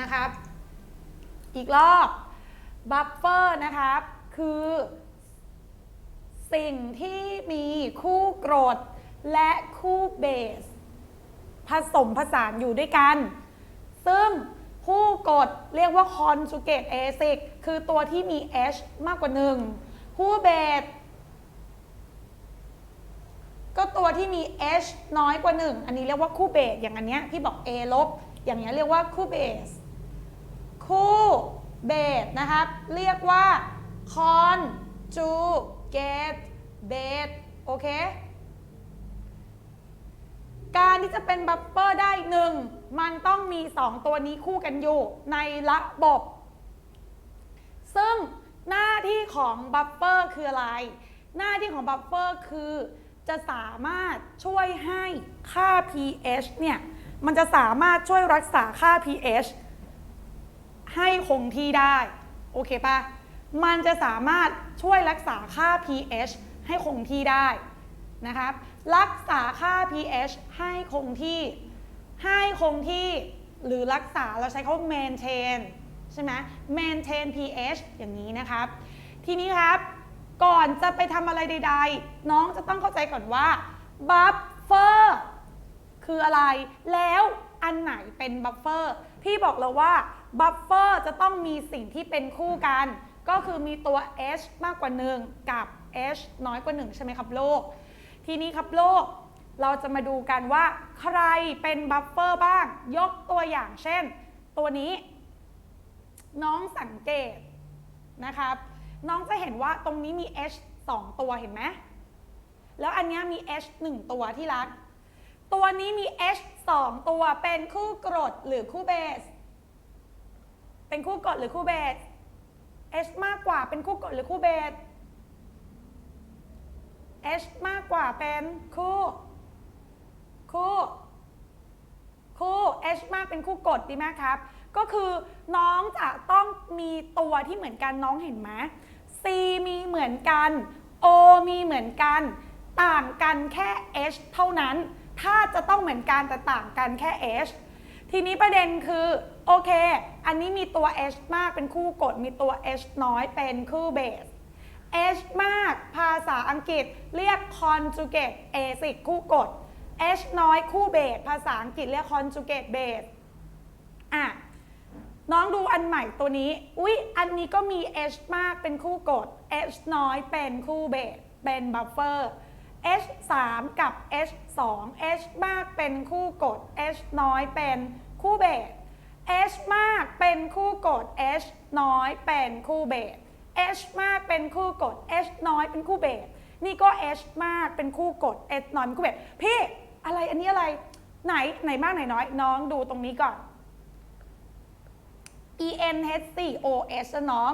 นะครับ อีกรอบบัฟเฟอร์นะครับ คือ สิ่งที่มีคู่กรดและคู่เบส ผสมผสานอยู่ด้วยกัน ซึ่งคู่กรดเรียกว่า conjugate acid คือตัวที่มี H มากกว่า1คู่เบสก็ตัวที่มี H น้อยกว่า 1 อันนี้เรียกว่าคู่เบส อย่างอันเนี้ยพี่บอก A ลบ อย่างเงี้ยเรียกว่าคู่เบส คู่เบสนะครับ เรียกว่า conjugate base โอเค การที่จะเป็นบัฟเฟอร์ได้หนึ่งมันต้องมี 2 ตัวนี้คู่กันอยู่ในระบบ ซึ่งหน้าที่ของบัฟเฟอร์คืออะไร หน้าที่ของบัฟเฟอร์คือจะสามารถช่วยให้ค่า pH เนี่ย มันจะสามารถช่วยรักษาค่า pH ให้คงที่ได้ โอเคปะมันจะสามารถช่วยรักษาค่า pH ให้คงที่ได้นะครับ รักษาค่า pH ให้คงที่ ให้คงที่หรือรักษาเราใช้คำว่า maintain ใช่ไหม maintain pH อย่างนี้นะครับ ทีนี้ครับก่อนจะไปทำอะไรใด ๆ น้องจะต้องเข้าใจก่อนว่า buffer คืออะไร แล้วอันไหนเป็นบัฟเฟอร์พี่บอกเลยว่า บัฟเฟอร์จะต้องมีสิ่งที่เป็นคู่กัน ก็คือมีตัว H มากกว่า 1 กับ H น้อยกว่า 1 ใช่ไหมครับโลก ทีนี้ครับโลกเราจะมาดูกันว่าใครเป็นบัฟเฟอร์บ้าง ยกตัวอย่างเช่น ตัวนี้ น้องสังเกตนะครับ น้องจะเห็นว่าตรงนี้มี H 2 ตัวเห็นไหมแล้วอันนี้มี H 1 ตัวที่รัก ตัวนี้มี H 2 ตัวเป็นคู่กรดหรือคู่เบส เป็นคู่กดหรือคู่เบส H มากกว่าเป็นคู่กดหรือคู่เบส H มากกว่าเป็นคู่ คู่ คู่ H มากเป็นคู่กดดีไหมครับ ก็คือน้องจะต้องมีตัวที่เหมือนกันน้องเห็นไหม C มีเหมือนกัน O มีเหมือนกัน ต่างกันแค่ H เท่านั้น ถ้าจะต้องเหมือนกันแต่ต่างกันแค่ H ทีนี้ประเด็นคือโอเค อันนี้มีตัว H มากเป็นคู่กด มีตัว H น้อยเป็นคู่เบส H มากภาษาอังกฤษเรียก conjugate acid คู่กด H น้อยคู่เบส ภาษาอังกฤษเรียก conjugate base อะน้องดูอันใหม่ตัวนี้ อุ๊ย อันนี้ก็มี H มากเป็นคู่กด H น้อยเป็นคู่เบส เป็นบัฟเฟอร์ H 3 กับ H 2 H มากเป็นคู่กด H น้อยเป็นคู่เบส H มากเป็นคู่กด H น้อยเป็นคู่เบส H มากเป็นคู่กด H น้อยเป็นคู่เบส นี่ก็ H มากเป็นคู่กด H น้อยเป็นคู่เบส พี่อะไรอันนี้อะไร ไหนไหนมากไหนน้อย น้องดูตรงนี้ก่อน ENH4OH น้อง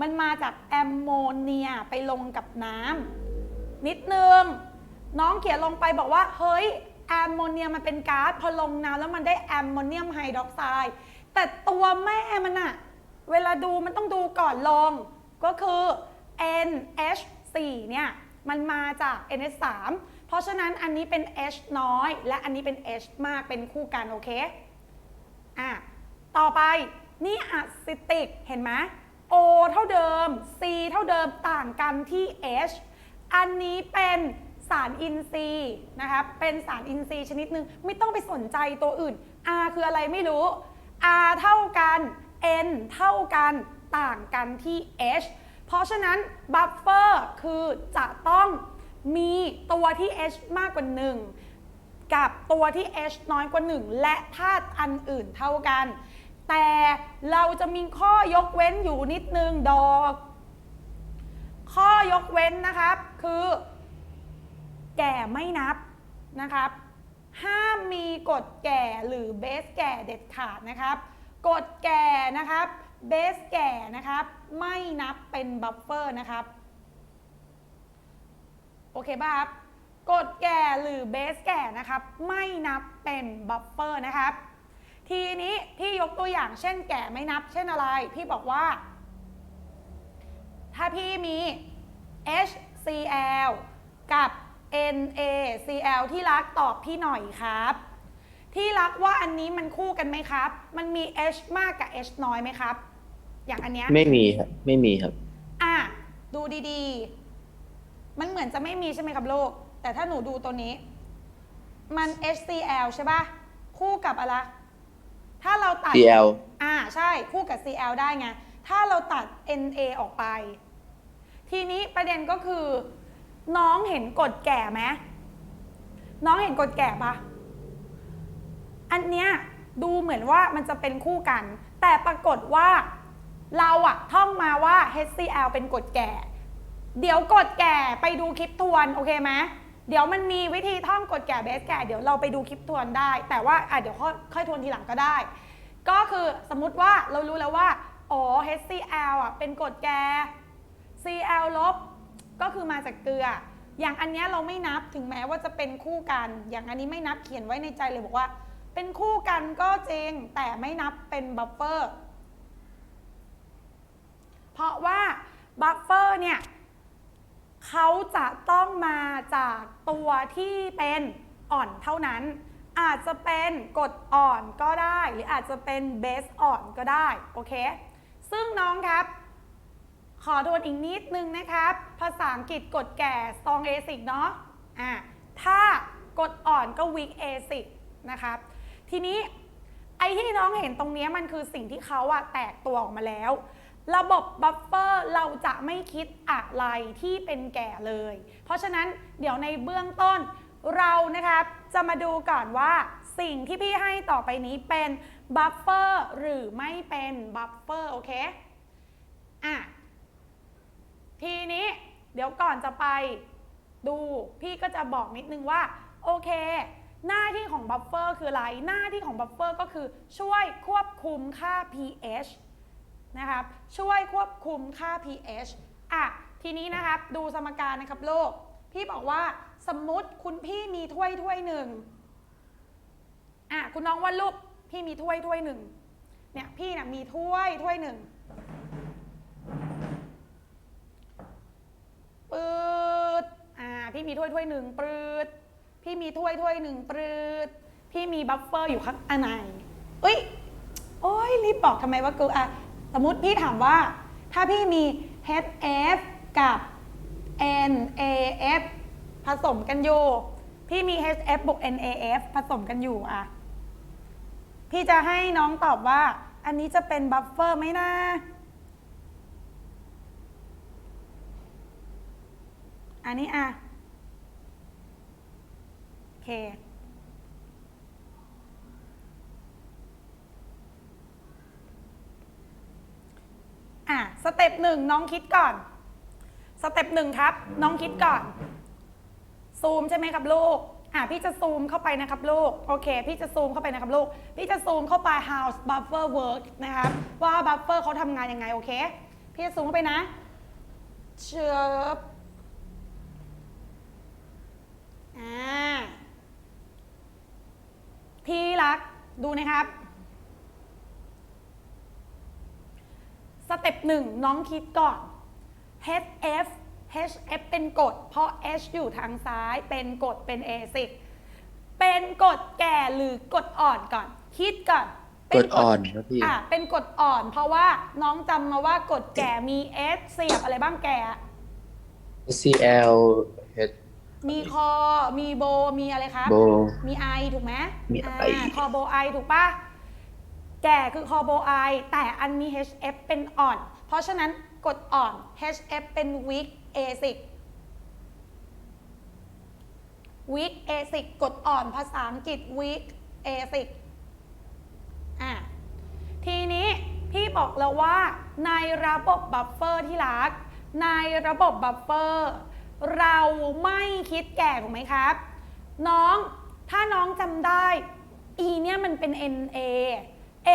มันมาจากแอมโมเนียไปลงกับน้ำ นิดนึง น้องเขียนลงไปบอกว่า เฮ้ยแอมโมเนียมันเป็นก๊าซพอลงน้ำแล้วมันได้แอมโมเนียมไฮดรอกไซด์แต่ตัวแม่มันอะเวลาดูมันต้องดูก่อนลง ก็คือ NH4 เนี่ยมันมาจาก NH3 เพราะฉะนั้นอันนี้เป็น H น้อย และอันนี้เป็น H มากเป็นคู่กันโอเคอะต่อไปนี่อะซิติกเห็นไหม O เท่าเดิม C เท่าเดิมต่างกันที่ H อันนี้เป็นสารอินทรีย์นะครับเป็นสารอินทรีย์ชนิดหนึ่งไม่ต้องไปสนใจตัวอื่น R คืออะไรไม่รู้ R เท่ากัน N เท่ากันต่างกันที่ H เพราะฉะนั้นบัฟเฟอร์คือจะต้องมีตัวที่ H มากกว่า 1 กับตัวที่ H น้อยกว่า 1 และธาตุอันอื่นเท่ากัน แต่เราจะมีข้อยกเว้นอยู่นิดนึงดอก ข้อยกเว้นนะครับ คือ แก่ไม่นับนะครับ ห้ามมีกฎแก่หรือเบสแก่เด็ดขาดนะครับกฎแก่นะครับเบสแก่นะครับ ไม่นับเป็นบัฟเฟอร์นะครับ โอเคป่ะครับกฎแก่หรือเบสแก่นะครับ ไม่นับเป็นบัฟเฟอร์นะครับ ทีนี้พี่ยกตัวอย่างเช่นแก่ไม่นับ เช่นอะไร พี่บอกว่า ถ้าพี่มี HCl กับ NaCl ที่รักตอบพี่หน่อยครับพี่รักว่าอันนี้มันคู่กันไหมครับ มันมี h มากกับ h น้อยไหมครับ อย่างอันเนี้ยไม่มีครับ ไม่มีครับ อะ ดูดีๆ มันเหมือนจะไม่มีใช่ไหมครับโลกแต่ถ้าหนูดูตัวนี้ มัน HCl ใช่ปะคู่กับอะไร ถ้าเราตัด CL อ่าใช่คู่กับ CL ได้ไง ถ้าเราตัด Na ออกไป ทีนี้ประเด็นก็คือ น้องเห็นกฎแก่ไหมน้องเห็นกฎแก่ปะอันเนี้ยดูเหมือนว่ามันจะเป็นคู่กัน แต่ปรากฏว่าเราอะท่องมาว่า HCl เป็นกฎแก่ เดี๋ยวกฎแก่ไปดูคลิปทวนโอเคไหมเดี๋ยวมันมีวิธีท่องกฎแก่เบสแก่เดี๋ยวเราไปดูคลิปทวนได้ แต่ว่าอะเดี๋ยวค่อยทวนทีหลังก็ได้ ก็คือสมมุติว่าเรารู้แล้วว่า อ๋อ HCl อะเป็นกฎแก่ Cl ลบก็คือมาจากเกลือ อย่างอันเนี้ยเราไม่นับถึงแม้ว่าจะเป็นคู่กัน อย่างอันนี้ไม่นับเขียนไว้ในใจเลยบอกว่า เป็นคู่กันก็จริงแต่ไม่นับเป็นบัฟเฟอร์เพราะว่าบัฟเฟอร์เนี่ยเขาจะต้องมาจากตัวที่เป็นอ่อนเท่านั้น อาจจะเป็นกดอ่อนก็ได้ หรืออาจจะเป็นเบสอ่อนก็ได้ โอเค ซึ่งน้องครับ ขอทวนอีกนิดนึงนะครับ ภาษาอังกฤษกดแก่สตองเอซิกเนาะอ่าถ้ากดอ่อนก็วิกเอซิกนะครับ ทีนี้ไอ้ที่น้องเห็นตรงนี้มันคือสิ่งที่เขาอะแตกตัวออกมาแล้ว ระบบบัฟเฟอร์เราจะไม่คิดอะไรที่เป็นแก่เลย เพราะฉะนั้นเดี๋ยวในเบื้องต้นเรานะครับจะมาดูก่อนว่าสิ่งที่พี่ให้ต่อไปนี้เป็นบัฟเฟอร์หรือไม่เป็นบัฟเฟอร์โอเค อะ ทีนี้เดี๋ยวก่อนจะไปดูพี่ก็จะบอกนิดนึงว่า โอเค หน้าที่ของบัฟเฟอร์คืออะไร หน้าที่ของบัฟเฟอร์ก็คือช่วยควบคุมค่า pH นะครับช่วยควบคุมค่า pH อะทีนี้นะครับดูสมการนะครับโลก พี่บอกว่าสมมติคุณพี่มีถ้วยถ้วยหนึ่งอะคุณน้องว่าดรูปพี่มีถ้วยถ้วยหนึ่งเนี่ยพี่นะมีถ้วยถ้วยหนึ่ง ปืดอ่าพี่มีถ้วยถ้วยหนึ่งปืดพี่มีถ้วยถ้วยหนึ่งปืดพี่มีบัฟเฟอร์อยู่ข้างอันไหนเอ้ยโอ้ยรีบบอกทำไมว่ากูอะสมมติพี่ถามว่า ถ้าพี่มี HF กับ NAF ผสมกันอยู่ พี่มี HF บวก NAF ผสมกันอยู่อะ พี่จะให้น้องตอบว่า อันนี้จะเป็นบัฟเฟอร์ไหมนะ อันนี้อะโอเค อะสเต็ปหนึ่งน้องคิดก่อน สเต็ปหนึ่งครับ น้องคิดก่อน ซูมใช่ไหมครับลูก อะพี่จะซูมเข้าไปนะครับลูก โอเค พี่จะซูมเข้าไปนะครับลูก พี่จะซูมเข้าไป house buffer work นะครับ ว่า buffer เขาทำงานยังไงโอเค พี่จะซูมเข้าไปนะเชิบ อ่าพี่รักดูนะครับ สเต็ปหนึ่งน้องคิดก่อน HF HF เป็นกฎเพราะ H อยู่ทางซ้ายเป็นกฎเป็น acid เป็นกฎแก่หรือกฎอ่อนก่อน คิดก่อนเป็กดอ่อนครับพี่อะเป็นกฎอ่อน เพราะว่าน้องจำมาว่ากฎแก่มี S เสียบอะไรบ้างแก่ CL H มีคอ มีโบ มีอะไรครับ โบ มีไอถูกไหมมีอ่าไอคอโบไอถูกปะแก่คือคอโบไอแต่อันนี้ HF เป็นอ่อน เพราะฉะนั้นกดอ่อน HF เป็น weak acid weak acid กดอ่อนภาษาอังกฤษ weak acid อะทีนี้พี่บอกแล้วว่าในระบบบัฟเฟอร์ที่รัก ในระบบบัฟเฟอร์ เราไม่คิดแก่ถูกไหมครับ น้องถ้าน้องจำได้ E เนี่ยมันเป็น NA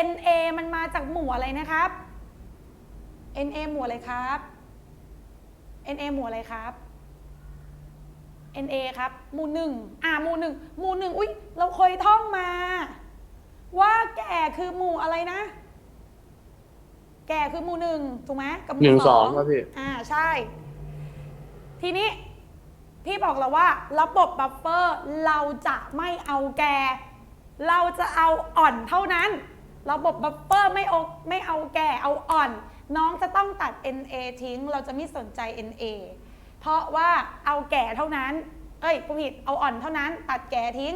NA มันมาจากหมู่อะไรนะครับ NA หมู่อะไรครับ NA หมู่อะไรครับ NA ครับหมู่หนึ่งอ่าหมู่หนึ่งหมู่หนึ่งอุ้ยเราเคยท่องมา ว่าแก่คือหมู่อะไรนะ แก่คือหมู่หนึ่งถูกไหมกับหหนึ่มู่งสสอองงครับพี่อ่าใช่ ทีนี้พี่บอกแล้วว่าระบบบัฟเฟอร์เราจะไม่เอาแก่เราจะเอาอ่อนเท่านั้น ระบบบัฟเฟอร์ไม่เอาไม่เอาแก่เอาอ่อน น้องจะต้องตัด NA ทิ้ง เราจะไม่สนใจ NA เพราะว่าเอาแก่เท่านั้น เอ้ยผู้ผิดเอาอ่อนเท่านั้น ตัดแก่ทิ้ง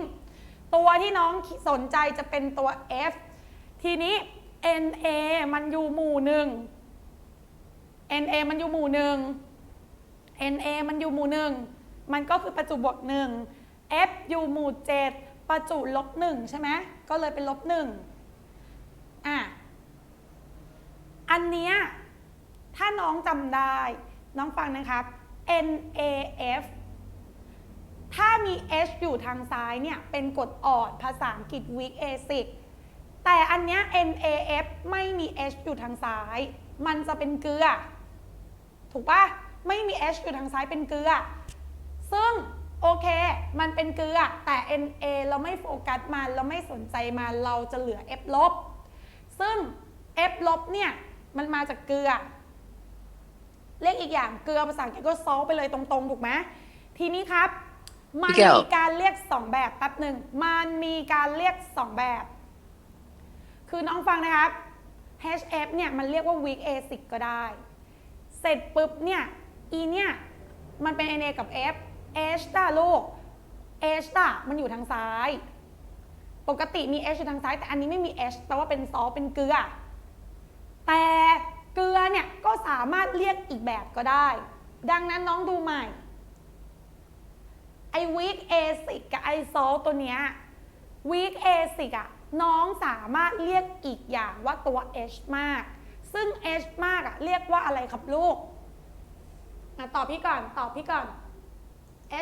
ตัวที่น้องสนใจจะเป็นตัว F ทีนี้ NA มันอยู่หมู่หนึ่ง NA มันอยู่หมู่หนึ่ง NA มันอยู่หมู่หนึ่งมันก็คือประจุบวกหนึ่ง F อยู่หมู่เจ็ดประจุลบหนึ่งใช่ไหมก็เลยเป็นลบหนึ่งอะอันเนี้ยถ้าน้องจำได้ น้องฟังนะครับ NAF ถ้ามี H อยู่ทางซ้ายเนี่ย เป็นกรดอ่อนภาษาอังกฤษ weak acid แต่อันเนี้ย NAF ไม่มี H อยู่ทางซ้าย มันจะเป็นเกลือ ถูกปะ ไม่มี H อยู่ทางซ้ายเป็นเกลือ ซึ่งโอเค มันเป็นเกลือ แต่ Na เราไม่โฟกัสมันเราไม่สนใจมันเราจะเหลือ F ลบ ซึ่ง F ลบเนี่ย มันมาจากเกลือ เรียกอีกอย่างเกลือภาษาอังกฤษก็ซอลไปเลยตรงๆ ถูกไหมทีนี้ครับ มันพี่แก้วมีการเรียก 2 แบบแป๊บหนึ่ง มันมีการเรียก 2 แบบ คือน้องฟังนะครับ HF เนี่ย มันเรียกว่า weak acid ก็ได้ เสร็จปุ๊บเนี่ย E เนี่ยมันเป็น Na กับ F H จ้าลูก H จ้ามันอยู่ทางซ้าย ปกติมี H อยู่ทางซ้าย แต่อันนี้ไม่มี H แปลว่าเป็นซอเป็นเกลือ แต่เกลือเนี่ยก็สามารถเรียกอีกแบบก็ได้ ดังนั้นน้องดูใหม่ไอ้ weak acid กับไอซอลตัวเนี้ย weak acid อะน้องสามารถเรียกอีกอย่างว่าตัว H มาก ซึ่ง H มากอะเรียกว่าอะไรครับลูก อะตอบพี่ก่อน ตอบพี่ก่อน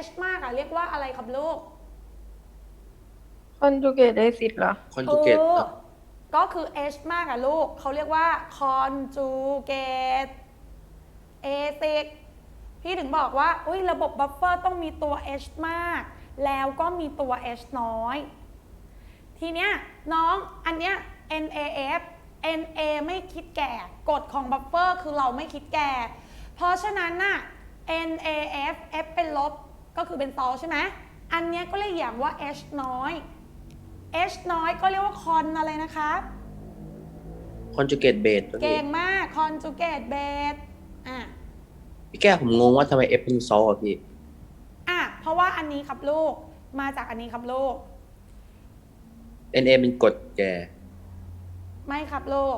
H มากอะเรียกว่าอะไรครับลูก คอนจูเกตไอซิดเหรอ คอนจูเกตออก็คือ H มากอะลูก เขาเรียกว่า conjugate acid พี่ถึงบอกว่า อุ้ยระบบบัฟเฟอร์ต้องมีตัว H มาก แล้วก็มีตัว H น้อย ทีเนี้ยน้องอันเนี้ย NAF NA ไม่คิดแก่ กฎของบัฟเฟอร์คือเราไม่คิดแก่ เพราะฉะนั้นน่ะ NAF F เป็นลบก็คือเป็นซอลใช่ไหมอันเนี้ยก็เรียกอย่างว่า H น้อย H น้อยก็เรียกว่าคอนอะไรนะคะคอนจูเกตเบสเก่งมาก conjugate base อะ พี่แก้วผมงงว่าทำไม F เป็นซอลอะพี่ อะ เพราะว่าอันนี้ครับลูก มาจากอันนี้ครับลูก Na เป็นกรดแก่ ไม่ครับลูก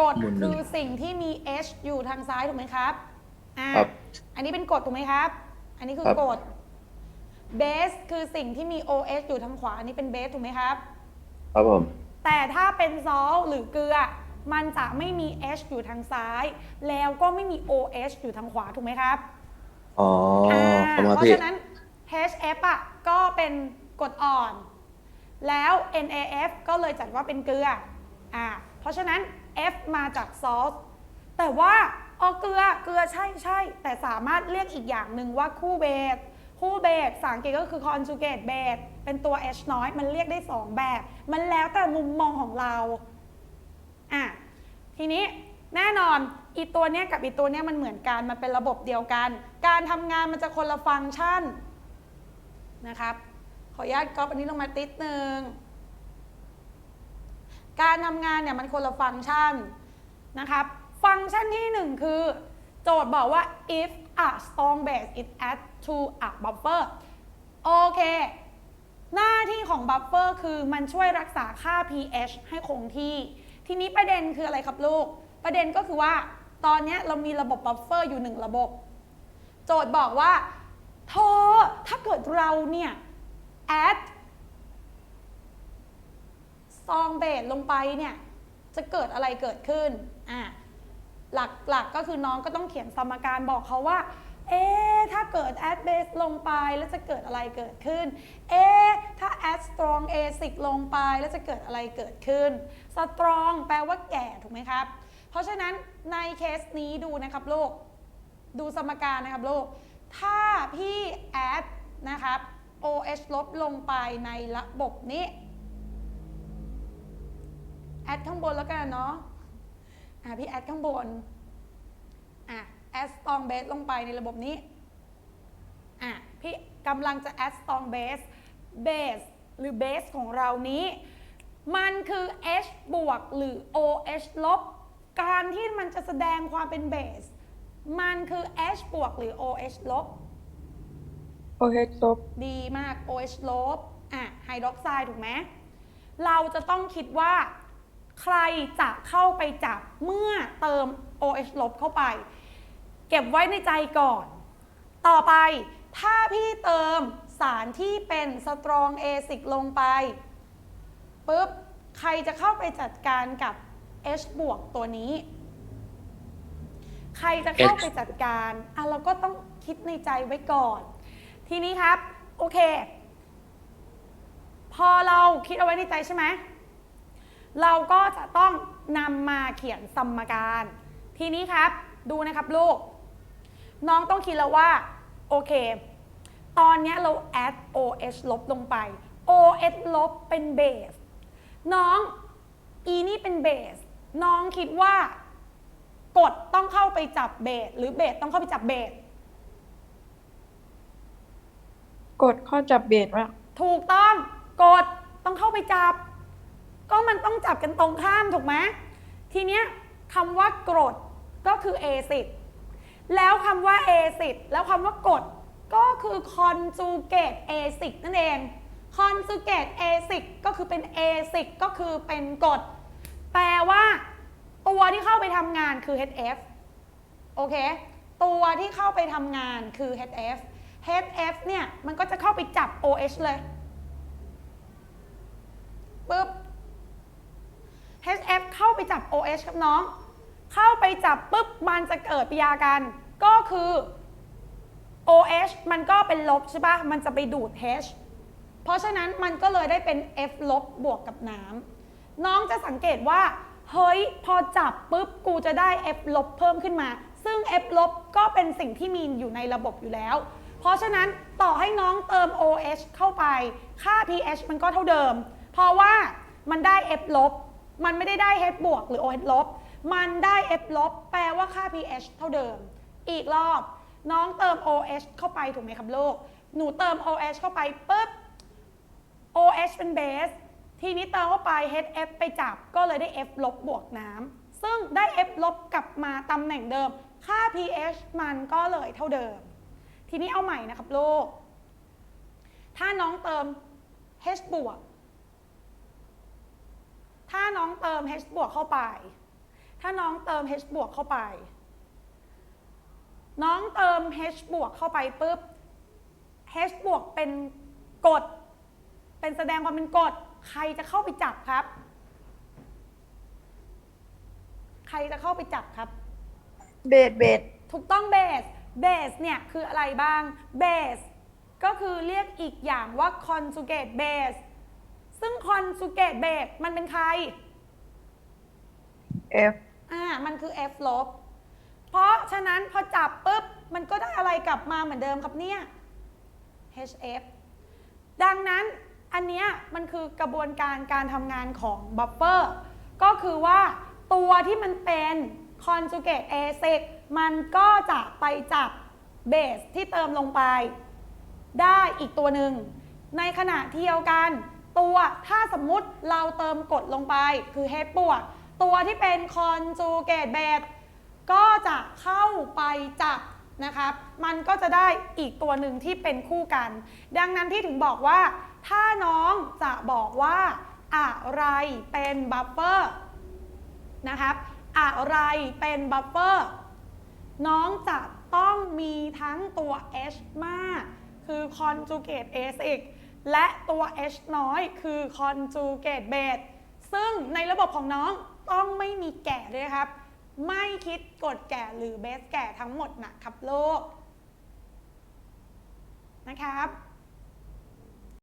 กฎหมุนหนึ่งคือสิ่งที่มี H อยู่ทางซ้ายถูกไหมครับ อะครับอันนี้เป็นกฎถูกไหมครับ อันนี้คือครับกฎ base คือสิ่งที่มี OH อยู่ทางขวา อันนี้เป็น base ถูกไหมครับ ครับผม แต่ถ้าเป็นซอลต์หรือเกลือ มันจะไม่มี H อยู่ทางซ้าย แล้วก็ไม่มี OH อยู่ทางขวาถูกไหมครับอ๋ออ่าขอบคุณเพราะพี่ ฉะนั้น HF อะก็เป็นกรดอ่อน แล้ว NAF ก็เลยจัดว่าเป็นเกลืออ่าเพราะฉะนั้น F มาจากซอสแต่ว่า อ๋อเกลือเกลือใช่ใช่แต่สามารถเรียกอีกอย่างหนึ่งว่าคู่เบสคู่เบสภาษาอังกฤษก็คือ conjugate base เป็นตัว H น้อย มันเรียกได้ 2 แบบ มันแล้วแต่มุมมองของเราอะทีนี้แน่นอนอีตัวเนี้ยกับอีตัวเนี้ยมันเหมือนกัน มันเป็นระบบเดียวกัน การทำงานมันจะคนละฟังก์ชันนะครับ ขออนุญาตก๊อปอันนี้ลงมาติดหนึ่งการทำงานเนี่ยมันคนละฟังก์ชันนะครับ ฟังก์ชันที่หนึ่งคือ โจทย์บอกว่า if a strong base is add to a buffer โอเค หน้าที่ของบัฟเฟอร์คือมันช่วยรักษาค่า pH ให้คงที่ ทีนี้ประเด็นคืออะไรครับลูก ประเด็นก็คือว่า ตอนเนี้ยเรามีระบบบัฟเฟอร์อยู่หนึ่งระบบ โจทย์บอกว่าเธอถ้าเกิดเราเนี่ย add ซองเบสลงไปเนี่ย จะเกิดอะไรเกิดขึ้น อะ หลักๆกก็คือน้องก็ต้องเขียนสมการบอกเขาว่า เอ๊ะถ้าเกิด add base ลงไปแล้วจะเกิดอะไรเกิดขึ้น เอ๊ะถ้า add strong acid ลงไปแล้วจะเกิดอะไรเกิดขึ้น strong แปลว่าแก่ถูกไหมครับ เพราะฉะนั้นในเคสนี้ดูนะครับลูก ดูสมการนะครับลูก ถ้าพี่ add นะครับ OH ลบลงไปในระบบนี้แอดข้างบนแล้วกันเนาะ อะพี่แอดข้างบนอะแอด strong base ลงไปในระบบนี้อะพี่กำลังจะ add strong base base หรือ base ของเรานี้ มันคือ H บวกหรือ OH ลบการที่มันจะแสดงความเป็นเบสมันคือ H บวกหรือ OH ลบโอเคลบดีมาก OH ลบอะไฮดรอกไซด์ถูกไหม เราจะต้องคิดว่า ใครจะเข้าไปจับเมื่อเติม OH ลบเข้าไป เก็บไว้ในใจก่อน ต่อไปถ้าพี่เติมสารที่เป็นสตรองเอซิกลงไปปุ๊บใครจะเข้าไปจัดการกับ H บวกตัวนี้ ใครจะเข้าไปจัดการอะเราก็ต้องคิดในใจไว้ก่อน ทีนี้ครับ โอเค พอเราคิดเอาไว้ในใจใช่ไหม เราก็จะต้องนำมาเขียนสมการ ทีนี้ครับดูนะครับลูก น้องต้องคิดแล้วว่า โอเค ตอนเนี้ยเรา add OH ลบลงไป OH ลบเป็นเบส น้อง E นี่เป็นเบส น้องคิดว่ากดต้องเข้าไปจับเบส หรือเบสต้องเข้าไปจับเบส กดข้อจับเบสว่าถูกต้อง กดต้องเข้าไปจับ ก็มันต้องจับกันตรงข้ามถูกไหมทีเนี้ยคำว่ากรดก็คือ acid แล้วคำว่า acid แล้วคำว่ากรดก็คือ conjugate acid นั่นเอง conjugate acid ก็คือเป็น acid ก็คือเป็นกรดแปลว่า ตัวที่เข้าไปทำงานคือ HF โอเค ตัวที่เข้าไปทำงานคือ HF HF เนี่ย มันก็จะเข้าไปจับ OH เลยปึ๊บ HF เข้าไปจับ OH ครับน้อง เข้าไปจับปุ๊บมันจะเกิดปฏิกิริยากัน ก็คือ OH มันก็เป็นลบใช่ปะมันจะไปดูด H เพราะฉะนั้นมันก็เลยได้เป็น F ลบบวกกับน้ำน้องจะสังเกตว่า เฮ้ย พอจับปุ๊บกูจะได้ F ลบเพิ่มขึ้นมา ซึ่ง F ลบก็เป็นสิ่งที่มีอยู่ในระบบอยู่แล้ว เพราะฉะนั้นต่อให้น้องเติม OH เข้าไป ค่า pH มันก็เท่าเดิม เพราะว่ามันได้ F ลบ มันไม่ได้ได้ H บวกหรือ OH ลบ มันได้ F ลบ แปลว่าค่า pH เท่าเดิม อีกรอบ น้องเติม OH เข้าไปถูกไหมครับลูก หนูเติม OH เข้าไปปุ๊บ OH เป็นเบส ทีนี้เติมเข้าไป HF ไปจับ ก็เลยได้ F ลบบวกน้ำ ซึ่งได้ F ลบกลับมาตำแหน่งเดิม ค่า pH มันก็เลยเท่าเดิม ทีนี้เอาใหม่นะครับลูก ถ้าน้องเติม H บวก ถ้าน้องเติม H บวกเข้าไป ถ้าน้องเติม H บวกเข้าไป น้องเติม H บวกเข้าไปปุ๊บ H บวกเป็นกฎเป็นแสดงความเป็นกฎใครจะเข้าไปจับครับ ใครจะเข้าไปจับครับ เบสเบสถูกต้องเบส เบสเนี่ยคืออะไรบ้าง เบสก็คือเรียกอีกอย่างว่า conjugate base ซึ่ง conjugate base มันเป็นใครเอฟอ่า มันคือ F ลบ เพราะฉะนั้นพอจับปุ๊บ มันก็ได้อะไรกลับมาเหมือนเดิมครับเนี่ย HF ดังนั้นอันเนี้ยมันคือกระบวนการการทำงานของบัฟเฟอร์ก็คือว่าตัวที่มันเป็น conjugate acid มันก็จะไปจับเบสที่เติมลงไป ได้อีกตัวหนึ่ง ในขณะเดียวกัน ตัวถ้าสมมุติเราเติมกรดลงไปคือ H บวกตัวที่เป็น conjugate base ก็จะเข้าไปจับนะครับ มันก็จะได้อีกตัวหนึ่งที่เป็นคู่กัน ดังนั้นที่ถึงบอกว่า ถ้าน้องจะบอกว่าอะไรเป็นบัฟเฟอร์นะครับ อะไรเป็นบัฟเฟอร์น้องจะต้องมีทั้งตัว H มาก คือ conjugate acid และตัว H น้อยคือ conjugate base ซึ่งในระบบของน้องต้องไม่มีแก่ด้วยครับ ไม่คิดกดแก่หรือเบสแก่ทั้งหมดนะครับโลกนะครับ